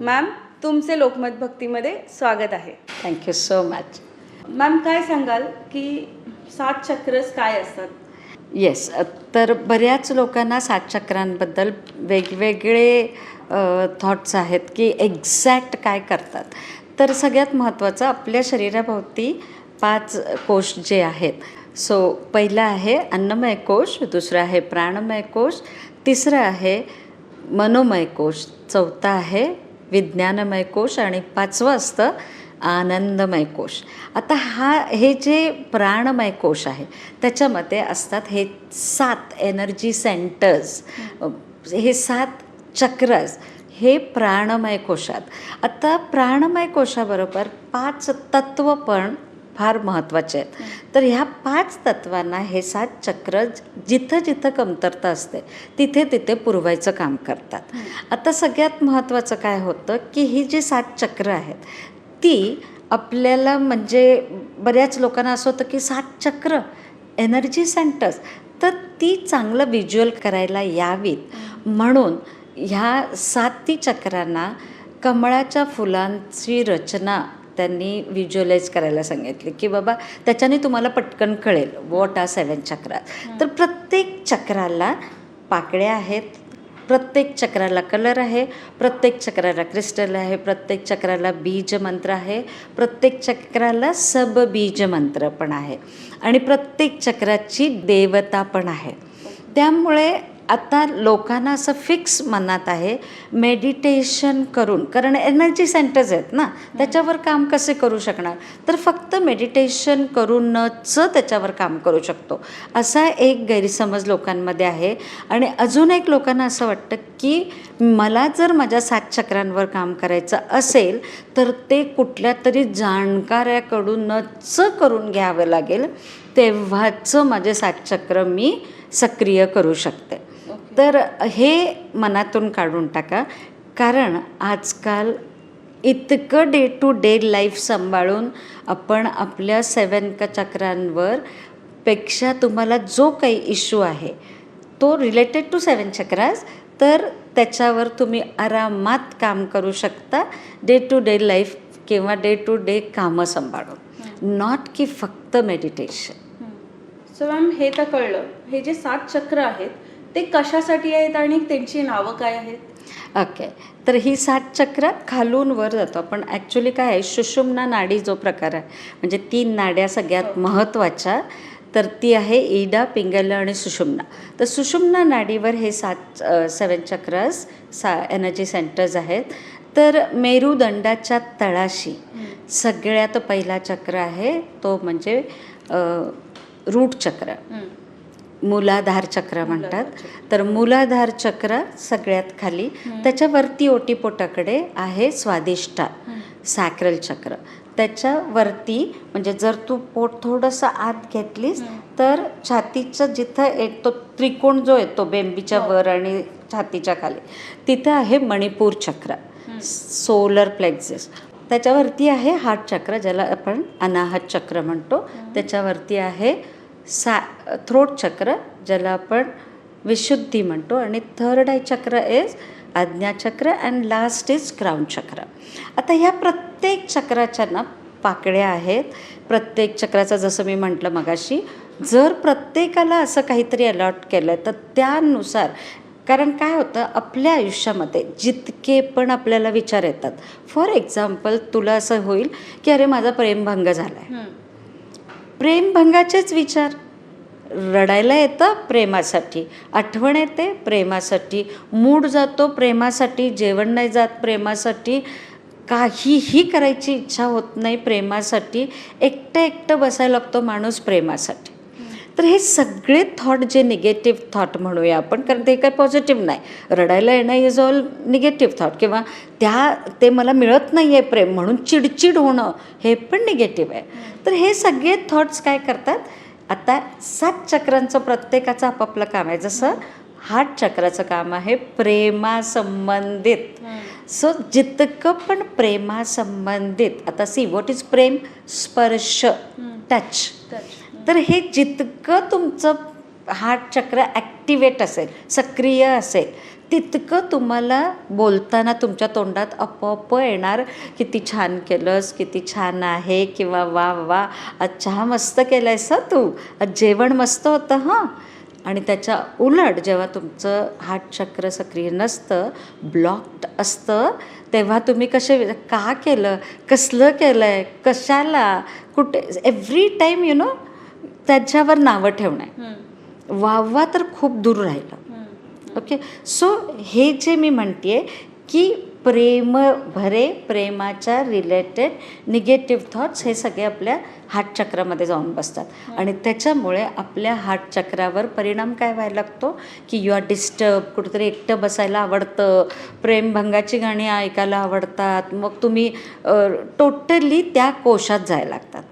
Ma'am तुमचे लोकमत भक्तीमध्ये स्वागत आहे. थँक्यू सो मच मॅम काय सांगाल की सात चक्रस काय असतात? येस तर बऱ्याच लोकांना सात चक्रांबद्दल वेगवेगळे थॉट्स आहेत की एक्झॅक्ट काय करतात. तर सगळ्यात महत्त्वाचं आपल्या शरीराभोवती पाच कोश जे आहेत. सो पहिला आहे अन्नमय कोश दुसरा आहे प्राणमय कोश तिसरं आहे मनोमय कोश चौथा आहे विज्ञानमय कोश आणि पाचवं असतं आनंदमय कोश. आता हा हे जे प्राणमय कोश आहे त्याच्यामध्ये असतात हे सात एनर्जी सेंटर्स हे सात चक्रस हे प्राणमय कोशात. आता प्राणमय कोशाबरोबर पाच तत्व पण फार महत्त्वाचे आहेत. तर ह्या पाच तत्वांना हे सात चक्र जिथं जिथं कमतरता असते तिथे तिथे पुरवायचं काम करतात. आता सगळ्यात महत्त्वाचं काय होतं की ही जी सात चक्र आहेत ती आपल्याला म्हणजे बऱ्याच लोकांना असं होतं की सात चक्र एनर्जी सेंटर्स तर ती चांगलं व्हिज्युअल करायला यावीत. म्हणून ह्या साती चक्रांना कमळाच्या फुलांची रचना त्यांनी व्हिज्युअलाइज करायला सांगितली की बाबा त्याच्याने तुम्हाला पटकन कळेल वॉट आर सेवन चक्रा तर प्रत्येक चक्राला पाकळ्या आहेत प्रत्येक चक्राला कलर आहे प्रत्येक चक्राला क्रिस्टल आहे प्रत्येक चक्राला बीज मंत्र आहे प्रत्येक चक्राला सब बीज मंत्र पण आहे आणि प्रत्येक चक्राची देवता पण आहे. त्यामुळे आता लोकांना असं फिक्स मनात आहे मेडिटेशन करून कारण एनर्जी सेंटर्स आहेत ना त्याच्यावर काम कसे करू शकणार? तर फक्त मेडिटेशन करूनच त्याच्यावर काम करू शकतो. असा एक गैरसमज लोकांमध्ये आहे. आणि अजून एक लोकांना असं वाटतं की मला जर माझ्या सात चक्रांवर काम करायचं असेल तर ते कुठल्या तरी जाणकाऱ्याकडूनच करून घ्यावं लागेल तेव्हाच माझे सात चक्र मी सक्रिय करू शकते. तर हे मनातून काढून टाका. कारण आजकाल इतकं डे टू डे लाईफ सांभाळून आपण आपल्या सेवन क चक्रांवर पेक्षा तुम्हाला जो काही इश्यू आहे तो रिलेटेड टू सेवन चक्रास तर त्याच्यावर तुम्ही आरामात काम करू शकता. डे टू डे लाईफ किंवा डे टू डे कामं सांभाळून. नॉट की फक्त मेडिटेशन सो मॅम हे तर कळलं. हे जे सात चक्र आहेत ते कशासाठी आहेत आणि त्यांची नावं काय आहेत? ओके. तर ही सात चक्र खालून वर जातो. आपण ॲक्च्युली काय आहे? सुषुम्ना नाडी जो प्रकार आहे म्हणजे तीन नाड्या सगळ्यात महत्त्वाच्या तर ती आहे ईडा पिंगल आणि सुषुम्ना. तर सुषुम्ना नाडीवर हे सात सेवन चक्रस सा एनर्जी सेंटर्स आहेत. तर मेरुदंडाच्या तळाशी सगळ्यात पहिला चक्र आहे तो म्हणजे रूट चक्र. मूलाधार चक्र म्हणतात. तर मूलाधार चक्र सगळ्यात खाली. त्याच्यावरती ओटीपोटाकडे आहे स्वादिष्टा सॅक्रल चक्र. त्याच्यावरती म्हणजे जर तू पोट थोडंसं आत घेतलीस तर छातीचं जिथं एक तो त्रिकोण जो येतो बेंबीच्या वर आणि छातीच्या खाली तिथं आहे मणिपूर चक्र सोलर प्लेक्झिस त्याच्यावरती आहे हार्ट चक्र ज्याला आपण अनाहत चक्र म्हणतो. त्याच्यावरती आहे सा थ्रोट चक्र ज्याला आपण विशुद्धी म्हणतो आणि third eye chakra is Ajna chakra and last is crown chakra आता ह्या प्रत्येक चक्राच्या ना पाकळ्या आहेत. प्रत्येक चक्राचं जसं मी म्हटलं मगाशी जर प्रत्येकाला असं काहीतरी अलॉट केलं तर त्यानुसार कारण काय होतं आपल्या आयुष्यामध्ये जितके पण आपल्याला विचार येतात. फॉर एक्झाम्पल तुला असं होईल की अरे माझा प्रेमभंग झाला आहे प्रेमभंगाचेच विचार. रडायला येतं प्रेमासाठी. आठवण येते प्रेमासाठी. मूड जातो प्रेमासाठी. जेवण नाही जात प्रेमासाठी. काहीही करायची इच्छा होत नाही प्रेमासाठी. एकटं एकटं बसायला लागतो माणूस प्रेमासाठी. तर हे सगळे थॉट जे निगेटिव्ह थॉट म्हणूया आपण कारण ते काही पॉझिटिव्ह नाही. रडायला येणं इज ऑल निगेटिव्ह थॉट किंवा त्या ते मला मिळत नाही आहे प्रेम म्हणून चिडचिड होणं हे पण निगेटिव्ह आहे. तर हे सगळे थॉट्स काय करतात? आता सात चक्रांचं प्रत्येकाचं आपापलं काम आहे. जसं हार्ट चक्राचं काम आहे प्रेमासंबंधित. सो जितकं पण प्रेमासंबंधित आता सी वॉट इज प्रेम? स्पर्श. टच तर हे जितकं तुमचं हार्ट चक्र ॲक्टिवेट असेल सक्रिय असेल तितकं तुम्हाला बोलताना तुमच्या तोंडात आपोआप येणार किती छान केलंस किती छान आहे किंवा वा वा आज चहा मस्त केलं आहेस तू आज जेवण मस्त होतं हां. आणि त्याच्या उलट जेव्हा तुमचं हार्ट चक्र सक्रिय नसतं ब्लॉक्ड असतं तेव्हा तुम्ही कसे का केलं कसलं केलं आहे कशाला कुठे एव्हरी टाईम यु नो त्याच्यावर नावं ठेवणं आहे. हम्म, वावा तर खूप दूर राहिलं. ओके? सो हे जे मी म्हणते की प्रेम भरे प्रेमाच्या रिलेटेड निगेटिव्ह थॉट्स हे सगळे आपल्या हार्ट चक्रामध्ये जाऊन बसतात. आणि त्याच्यामुळे आपल्या हार्ट चक्रावर परिणाम काय व्हायला लागतो? की यू आर डिस्टर्ब कुठेतरी एकटं बसायला आवडतं प्रेमभंगाची गाणी ऐकायला आवडतात मग तुम्ही टोटली त्या कोशात जायला लागतात.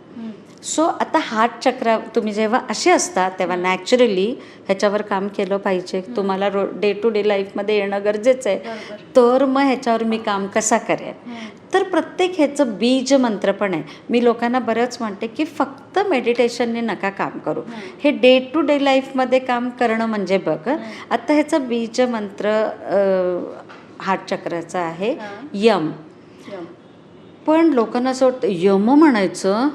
सो आता हार्ट चक्रा तुम्ही जेव्हा असे असता तेव्हा नॅचरली ह्याच्यावर काम केलं पाहिजे तुम्हाला रो डे टू डे लाईफमध्ये येणं गरजेचं आहे. तर मग ह्याच्यावर मी काम कसा करेन. तर प्रत्येक ह्याचं बीज मंत्र पण आहे मी लोकांना बरंच म्हणते की फक्त मेडिटेशनने नका काम करू हे डे टू डे लाईफमध्ये काम करणं म्हणजे बघ आता ह्याचं बीज मंत्र हार्ट चक्राचा आहे. यम. पण लोकांना असं वाटतं यम म्हणायचं.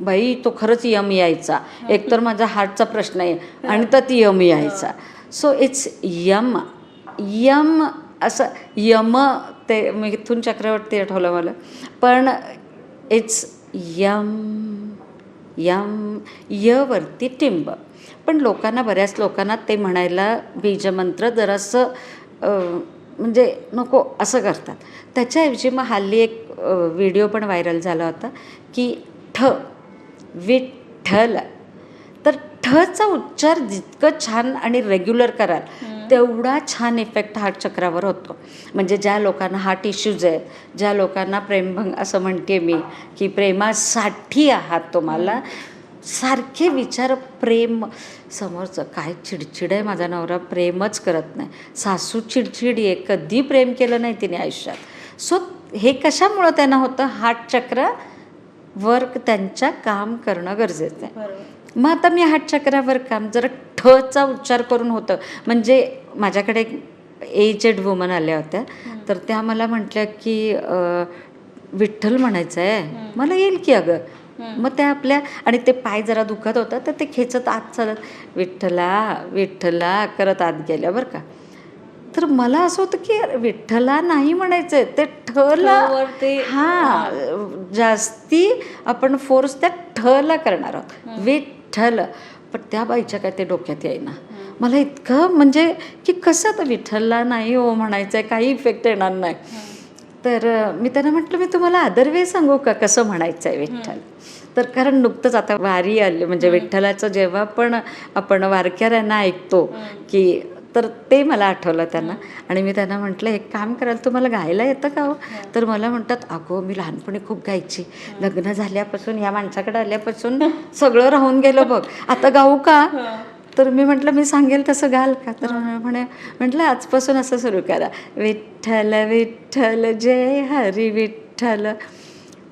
बाई तो खरंच यम यायचा. एकतर माझा हार्टचा प्रश्न आहे आणि त्यात यम यायचा. सो इट्स यम. यम असं यम ते मिथून चक्रवर्ती आठवलं मला. पण इट्स यम यम यवरती टिंब. पण लोकांना बऱ्याच लोकांना ते म्हणायला बीजमंत्र जरासं म्हणजे नको असं करतात. त्याच्याऐवजी मग हल्ली एक व्हिडिओ पण व्हायरल झाला होता की ठ. विठ्ठल. तर ठचा उच्चार जितकं छान आणि रेग्युलर कराल तेवढा छान इफेक्ट हार्ट चक्रावर होतो. म्हणजे ज्या लोकांना हार्ट इश्यूज आहेत ज्या लोकांना प्रेमभंग असं म्हणते मी की प्रेमासाठी आहात तुम्हाला सारखे विचार प्रेम समोरचं काय चिडचिड आहे माझा नवरा प्रेमच करत नाही. सासू चिडचिडी आहे कधी प्रेम केलं नाही तिने आयुष्यात. सो हे कशामुळं त्यांना होतं? हार्ट चक्र वर्क त्यांच्या काम करणं गरजेचं आहे. मग आता मी हात चक्रावर काम जरा ठचा उच्चार करून होतं. म्हणजे माझ्याकडे एक एजेड वुमन आल्या होत्या. तर त्या मला म्हटल्या की विठ्ठल म्हणायचं आहे. मला येईल की अगं? मग त्या आपल्या आणि ते पाय जरा दुखत होतं तर ते खेचत आत चालत विठ्ठला विठ्ठला करत आत गेल्या बरं का. तर मला असं होतं की विठ्ठला नाही म्हणायचं ते ठला हां जास्ती आपण फोर्स त्या ठला करणार आहोत. विठ्ठल पण त्या बाईच्या काय ते डोक्यात येईना. मला इतकं म्हणजे की कसं आता विठ्ठलला नाही हो म्हणायचं आहे काही इफेक्ट येणार नाही. तर मी त्यांना म्हटलं मी तुम्हाला अदर वे सांगू का कसं म्हणायचं आहे विठ्ठल तर कारण नुकतंच आता वारी आली म्हणजे विठ्ठलाचं जेव्हा पण आपण वारकऱ्यांना ऐकतो की तर ते मला आठवलं त्यांना. आणि मी त्यांना म्हटलं एक काम कराल तुम्हाला गायला येतं का हो? तर मला म्हणतात अगो मी लहानपणी खूप गायची. लग्न झाल्यापासून या माणसाकडे आल्यापासून सगळं राहून गेलं बघ. आता गाऊ का? तर मी म्हटलं मी सांगेल तसं घाल का? तर म्हणे म्हटलं आजपासून असं सुरू करा. विठ्ठल विठ्ठल जय हरी विठ्ठल.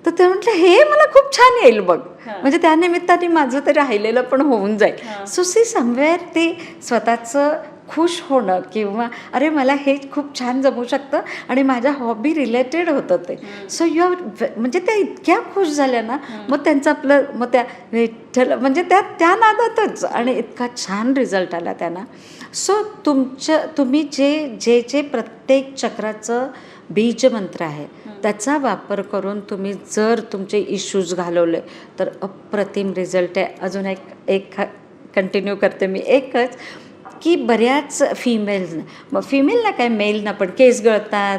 तर ते म्हटलं हे मला खूप छान येईल बघ. म्हणजे त्या निमित्ताने माझं ते राहिलेलं पण होऊन जाईल. सो सी समवेअर ते स्वतःचं खुश होणं किंवा अरे मला हे खूप छान जमू शकतं आणि माझ्या हॉबी रिलेटेड होतं ते. सो यू आर म्हणजे त्या इतक्या खुश झाल्या ना मग त्यांचं आपलं मग त्या विठ्ठल म्हणजे त्या त्या नादातच आणि इतका छान रिझल्ट आला त्यांना. सो तुमच्या तुम्ही जे जे जे प्रत्येक चक्राचं बीजमंत्र आहे त्याचा वापर करून तुम्ही जर तुमचे इश्यूज घालवले तर अप्रतिम रिझल्ट आहे. अजून एक एक कंटिन्यू करते मी. एकच की बऱ्याच फिमेल ना काय मेल ना पण केस गळतात.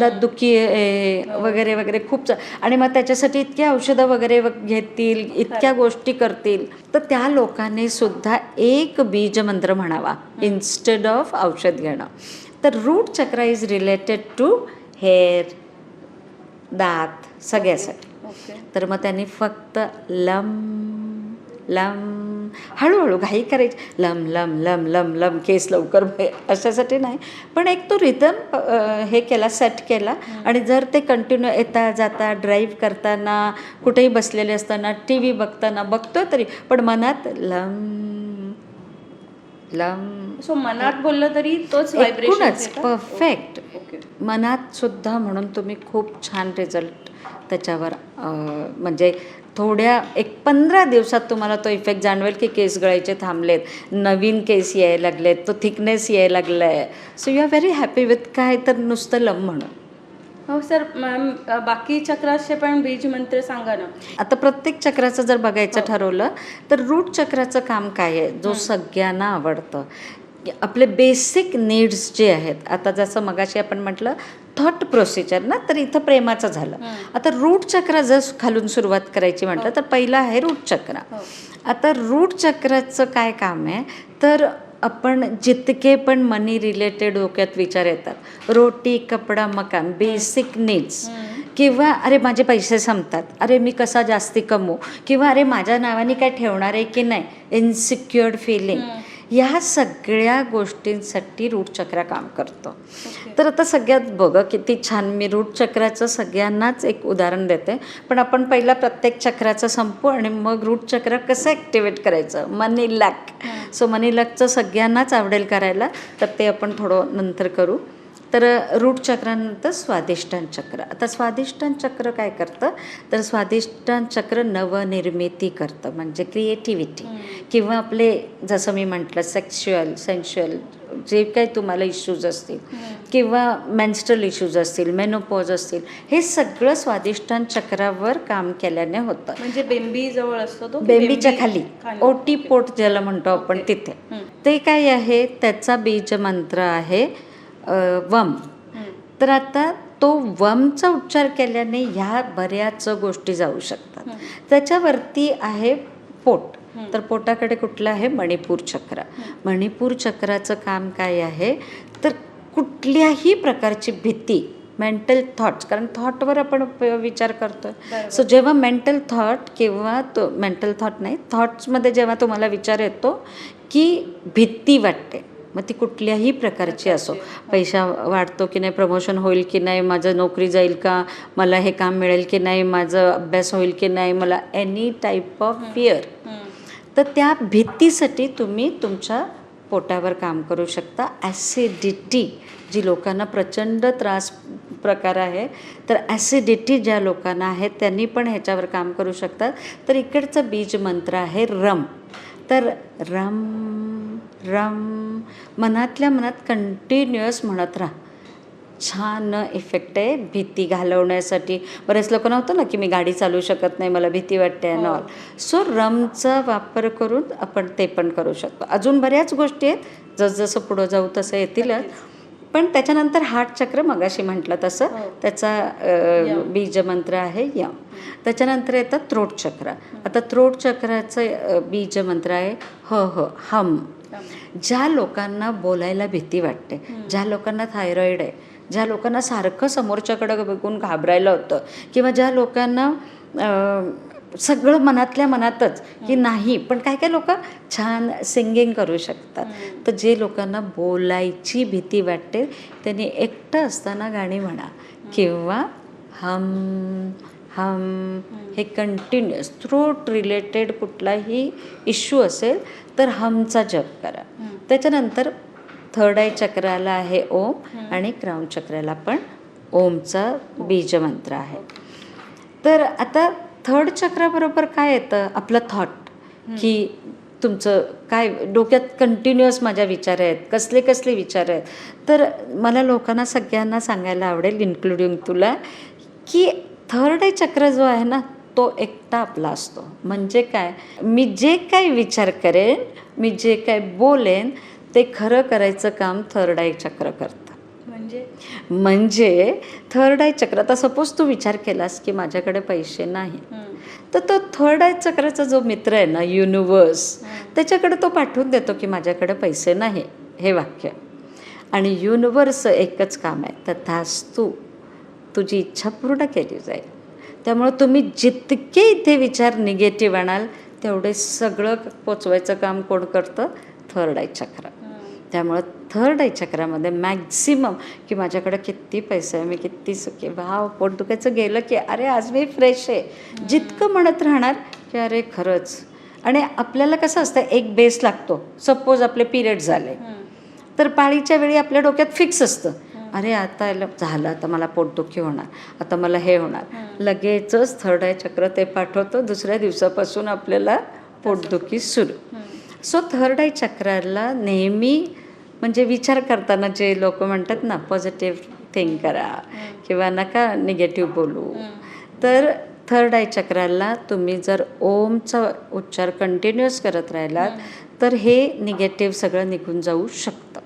दातदुखी आहे, वगैरे वगैरे खूप आणि मग त्याच्यासाठी इतकी औषधं वगैरे वग- घेतील इतक्या गोष्टी करतील. तर त्या लोकांनी सुद्धा एक बीजमंत्र म्हणावा इन्स्टेड ऑफ औषध घेणं. तर रूट चक्र इज रिलेटेड टू हेअर दात सगळ्यासाठी. तर मग त्यांनी फक्त लम लम. हळूहळू घाई करायची. लम लम लम लम लम केस लवकर अशासाठी नाही. पण एक तो रिदम हे केला सेट केला. आणि जर ते कंटिन्यू येता जाता ड्राईव्ह करताना कुठेही बसलेले असताना टी व्ही बघताना बघतो तरी पण मनात लम लम. सो मनात बोललं तरी तोच व्हायब्रेशन एकूणच परफेक्ट मनात सुद्धा म्हणून तुम्ही खूप छान रिझल्ट त्याच्यावर म्हणजे थोड्या एक पंधरा दिवसात तुम्हाला तो इफेक्ट जाणवेल की केस गळायचे थांबलेत नवीन केस यायला लागलेत तो थिकनेस यायला लागला आहे so you are very happy with काय तर नुसतं लम म्हणून. हो सर मॅम बाकी चक्राचे पण बीज मंत्र सांगा ना. आता प्रत्येक चक्राचं जर बघायचं ठरवलं तर रूट चक्राचं काम काय आहे? जो सगळ्यांना आवडतं. आपले बेसिक नीड्स जे आहेत आता जसं मगाशी आपण म्हटलं थॉट प्रोसिजर ना तर इथं प्रेमाचं झालं. आता रूट चक्र जर खालून सुरुवात करायची म्हटलं तर पहिलं आहे रूट चक्र. हो. आता रूट चक्राचं काय काम आहे? तर आपण जितके पण मनी रिलेटेड डोक्यात विचार येतात रोटी कपडा मकान बेसिक नीड्स किंवा अरे माझे पैसे संपतात अरे मी कसा जास्ती कमवू? किंवा अरे माझ्या नावाने काय ठेवणार आहे की नाही? इन्सिक्युअर्ड फिलिंग ह्या सगळ्या गोष्टींसाठी रूट चक्र काम करतो. तर आता सगळ्यात बघ किती छान मी रूट चक्राचं सगळ्यांनाच एक उदाहरण देते. पण आपण पहिला प्रत्येक चक्राचं संपू आणि मग रूट चक्र कसं ॲक्टिवेट करायचं? मनी लॅक सो मनी लॅकचं सगळ्यांनाच आवडेल करायला. तर ते आपण थोडं नंतर करू. तर रूट चक्रानंतर स्वादिष्टान चक्र. आता स्वादिष्टान चक्र काय करतं? तर स्वादिष्टान चक्र नवनिर्मिती करतं म्हणजे क्रिएटिव्हिटी किंवा आपले जसं मी म्हटलं सेक्शुअल सेन्शुअल जे काही तुम्हाला इश्यूज असतील. किंवा मेन्स्ट्रल इश्यूज असतील मेनोपॉज असतील हे सगळं स्वादिष्टान चक्रावर काम केल्याने होतं. म्हणजे बेंबी जवळ असतो तो बेंबीच्या बेंबी खाली. ओटी पोट ज्याला म्हणतो आपण तिथे. ते काय आहे? त्याचा बीज मंत्र आहे वम. तर आता तो वमचा उच्चार केल्याने ह्या बऱ्याच गोष्टी जाऊ शकतात. त्याच्यावरती आहे पोट. तर पोटाकडे कुठलं आहे? मणिपूर चक्र. मणिपूर चक्राचं काम काय आहे? तर कुठल्याही प्रकारची भीती मेंटल थॉट्स कारण थॉटवर आपण विचार करतो. सो जेव्हा मेंटल थॉट किंवा तो मेंटल थॉट नाही थॉट्समध्ये जेव्हा तुम्हाला विचार येतो की भीती वाटते. मग ती कुठल्याही प्रकारची असो. पैसा वाढतो की नाही प्रमोशन होईल की नाही माझं नोकरी जाईल का मला हे काम मिळेल की नाही माझं अभ्यास होईल की नाही मला एनी टाईप ऑफ फिअर. तर त्या भीतीसाठी तुम्ही तुमच्या पोटावर काम करू शकता. ॲसिडिटी जी लोकांना प्रचंड त्रास प्रकार आहे तर ॲसिडिटी ज्या लोकांना आहे त्यांनी पण ह्याच्यावर काम करू शकतात. तर इकडचं बीज मंत्र आहे रम. तर रम रम मनातल्या मनात कंटिन्युअस म्हणत राहा. छान इफेक्ट आहे भीती घालवण्यासाठी. बरेच लोक नव्हतं ना की मी गाडी चालू शकत नाही मला भीती वाटते अँड ऑल सो रमचा वापर करून आपण ते पण करू शकतो. अजून बऱ्याच गोष्टी आहेत. जसजसं पुढं जाऊ तसं येतीलच. पण त्याच्यानंतर हार्ट चक्र मगाशी म्हटलं तसं. हो. त्याचा बीजमंत्र आहे यम. त्याच्यानंतर येतं त्रोट चक्र. आता त्रोट चक्राचं बीजमंत्र आहे ह ह हम. ज्या लोकांना बोलायला भीती वाटते ज्या लोकांना थायरॉईड आहे ज्या लोकांना सारखं समोरच्याकडं बघून घाबरायला होतं किंवा ज्या लोकांना सगळं मनातल्या मनातच की नाही पण काय काय लोक छान सिंगिंग करू शकतात. तर जे लोकांना बोलायची भीती वाटते त्यांनी एकटं असताना गाणी म्हणा किंवा हम हम हे कंटिन्युअस थ्रोट रिलेटेड कुठलाही इश्यू असेल तर हमचा जप करा. त्याच्यानंतर थर्ड आय चक्राला आहे ओम आणि क्राऊन चक्राला पण ओमचा बीजमंत्र आहे. तर आता थर्ड चक्राबरोबर काय येतं? आपलं थॉट की तुमचं काय डोक्यात कंटिन्युअस माझ्या विचार आहेत कसले कसले विचार आहेत? तर मला लोकांना सगळ्यांना सांगायला आवडेल इन्क्लुडिंग तुला की थर्ड आय चक्र जो आहे ना तो एकटा आपला असतो. म्हणजे काय? मी जे काही विचार करेन मी जे काय बोलेन ते खरं करायचं काम थर्ड आय चक्र करतं. म्हणजे? म्हणजे थर्ड आय चक्र आता सपोज तू विचार केलास की माझ्याकडे पैसे नाही. हं. तर तो थर्ड आय चक्राचा जो मित्र आहे ना युनिवर्स त्याच्याकडे तो पाठवून देतो की माझ्याकडे पैसे नाही. हे वाक्य. आणि युनिवर्सचं एकच काम आहे. तथास्तू तुझी इच्छा पूर्ण केली जाईल. त्यामुळं तुम्ही जितके इथे विचार निगेटिव्ह आणाल तेवढे सगळं पोचवायचं काम कोण करतं? थर्ड आय चक्र. त्यामुळं थर्ड आय चक्रामध्ये मॅक्झिमम की माझ्याकडे किती पैसे आहे मी किती सुखी भाव पोट दुखायचं गेलं की अरे आज मी फ्रेश आहे. जितकं म्हणत राहणार की अरे खरंच. आणि आपल्याला कसं असतं एक बेस लागतो. सपोज आपले पिरियड झाले. तर पाळीच्या वेळी आपल्या डोक्यात फिक्स असतं. अरे आता झालं आता मला पोटदुखी होणार आता मला हे होणार. लगेचच थर्ड आय चक्र ते पाठवतो. दुसऱ्या दिवसापासून आपल्याला पोटदुखी सुरू. सो थर्ड आय चक्राला नेहमी म्हणजे विचार करताना जे लोक म्हणतात ना पॉझिटिव्ह थिंक करा किंवा नका निगेटिव्ह बोलू. तर थर्ड आय चक्राला तुम्ही जर ओमचा उच्चार कंटिन्युअस करत राहिलात तर हे निगेटिव्ह सगळं निघून जाऊ शकतं.